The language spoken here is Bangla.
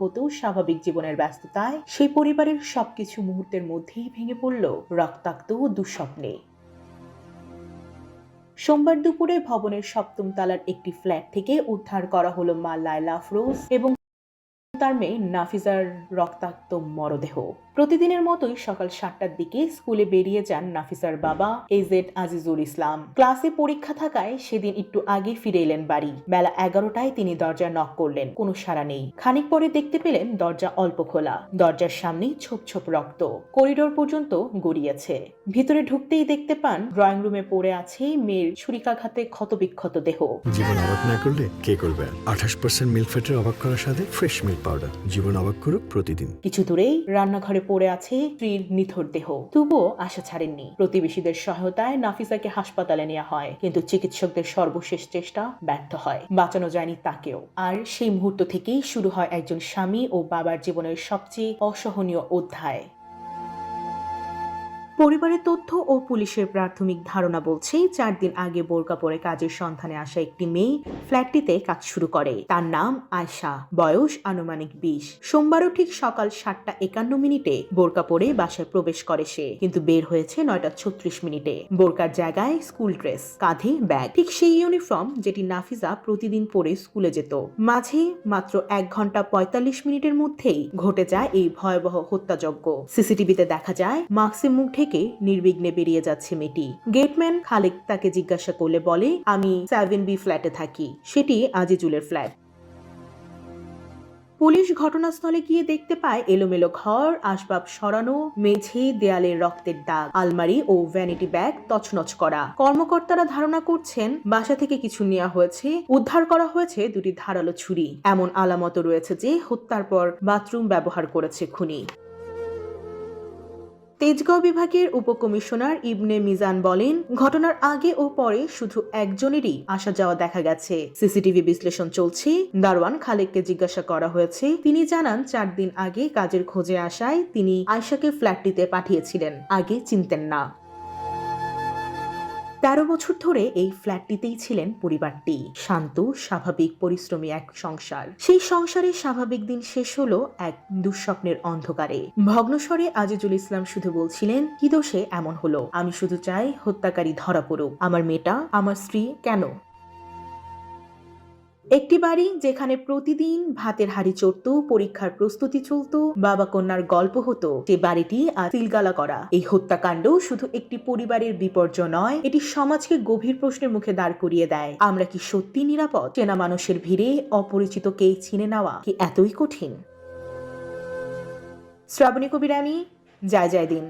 হতো স্বাভাবিক জীবনের ব্যস্ততায় সেই পরিবারের সবকিছু মুহূর্তের মধ্যেই ভেঙে পড়ল রক্তাক্ত দুঃস্বপ্নে। সোমবার দুপুরে ভবনের সপ্তম তালার একটি ফ্ল্যাট থেকে উদ্ধার করা হলো মা লায়লা আফরোজ এবং তার মেয়ে নাফিজার রক্তাক্ত মরদেহ। প্রতিদিনের মতোই সকাল সাতটার দিকে স্কুলে বেরিয়ে যান নাফিসার বাবা এজেড আজিজুল ইসলাম। ক্লাসে পরীক্ষা থাকায় সেদিন একটু আগে ফিরে এলেন বাড়ি। বেলা এগারোটায় তিনি দরজা নক করলেন, কোনো সাড়া নেই। খানিক পরে দেখতে পেলেন দরজা অল্প খোলা। দরজার সামনে ছোপ ছোপ রক্ত। করিডোর পর্যন্ত গড়িয়েছে। ভিতরে ঢুকতেই দেখতে পান ড্রয়িং রুমে পড়ে আছে মেয়ের ছুরিকাঘাতে ক্ষতবিক্ষত দেহ। জীবন অবাক না করলে কে করবে? আঠাশ পার্সেন্ট মিল্ক ফ্যাটের অবাক করার সাথে ফ্রেশ মিল্ক পাউডার জীবন অবাক করুক প্রতিদিন। কিছু দূরেই রান্নাঘরে পড়ে আছে স্ত্রীর নিথর দেহ। তবুও আশা ছাড়েননি। প্রতিবেশীদের সহায়তায় নাফিসাকে হাসপাতালে নেওয়া হয়, কিন্তু চিকিৎসকদের সর্বশেষ চেষ্টা ব্যর্থ হয়। বাঁচানো যায়নি তাকেও। আর সেই মুহূর্ত থেকেই শুরু হয় একজন স্বামী ও বাবার জীবনের সবচেয়ে অসহনীয় অধ্যায়। পরিবারের তথ্য ও পুলিশের প্রাথমিক ধারণা বলছে, চার দিন আগে বোরকা পরে কাজের সন্ধানে আসা একটি মেয়ে ফ্ল্যাটটিতে কাজ শুরু করে। তার নাম আয়শা। বয়স আনুমানিক বিশ। সোমবারও ঠিক সকাল সাতটা একান্ন মিনিটে বোরকা পরে বাসায় প্রবেশ করে সে। কিন্তু বের হয়েছে নয়টা ছত্রিশ মিনিটে। বোরকার জায়গায় স্কুল ড্রেস, কাঁধে ব্যাগ। ঠিক সেই ইউনিফর্ম যেটি নাফিজা প্রতিদিন পরে স্কুলে যেত। মাঝে মাত্র এক ঘণ্টা পঁয়তাল্লিশ মিনিটের মধ্যেই ঘটে যায় এই ভয়াবহ হত্যাযজ্ঞ। সিসিটিভিতে দেখা যায় মাস্কের মুখ ঢেকে নির্বিঘ্নে বেরিয়ে যাচ্ছে মেয়েটি। গেটম্যান খালেক তাকে জিজ্ঞাসা করলে বলে, আমি সেভেন বি ফ্ল্যাটে থাকি। সেটি আজিজুলের ফ্ল্যাট। পুলিশ ঘটনাস্থলে গিয়ে দেখতে পায় এলোমেলো ঘর, আসবাব সরানো, মেঝে, দেয়ালের রক্তের দাগ, আলমারি ও ভ্যানিটি ব্যাগ তছনছ করা। কর্মকর্তারা ধারণা করছেন, বাসা থেকে কিছু নেওয়া হয়েছে, উদ্ধার করা হয়েছে দুটি ধারালো ছুরি। এমন আলামত রয়েছে যে হত্যার পর বাথরুম ব্যবহার করেছে খুনি। তেজগাঁও বিভাগের উপকমিশনার ইবনে মিজান বলেন, ঘটনার আগে ও পরে শুধু একজনেরই আসা যাওয়া দেখা গেছে। সিসিটিভি বিশ্লেষণ চলছে দারওয়ান খালেককে জিজ্ঞাসা করা হয়েছে। তিনি জানান, চার দিন আগে কাজের খোঁজে আসায় তিনি আয়শাকে ফ্ল্যাটটিতে পাঠিয়েছিলেন, আগে চিনতেন না। তেরো বছর ধরে এই ফ্ল্যাটটিতেই ছিলেন পরিবারটি। শান্ত, স্বাভাবিক পরিশ্রমী এক সংসার। সেই সংসারে স্বাভাবিক দিন শেষ হলো এক দুঃস্বপ্নের অন্ধকারে। ভগ্নস্বরে আজিজুল ইসলাম শুধু বলছিলেন, কি দোষে এমন হলো? আমি শুধু চাই হত্যাকারী ধরা পড়ুক। আমার মেয়েটা, আমার স্ত্রী কেন? একটি বাড়ি যেখানে প্রতিদিন ভাতের হাড়ি চড়ত, পরীক্ষার প্রস্তুতি চলত বাবা কন্যার গল্প হতো। সে বাড়িটি আর সিলগালা করা। এই হত্যাকাণ্ড শুধু একটি পরিবারের বিপর্যয় নয়, এটি সমাজকে গভীর প্রশ্নের মুখে দাঁড় করিয়ে দেয়। আমরা কি সত্যি নিরাপদ? চেনা মানুষের ভিড়ে অপরিচিতকে চিনে নেওয়া কি এতই কঠিন? শ্রাবণী কবির আমি, জয় জয় দিন।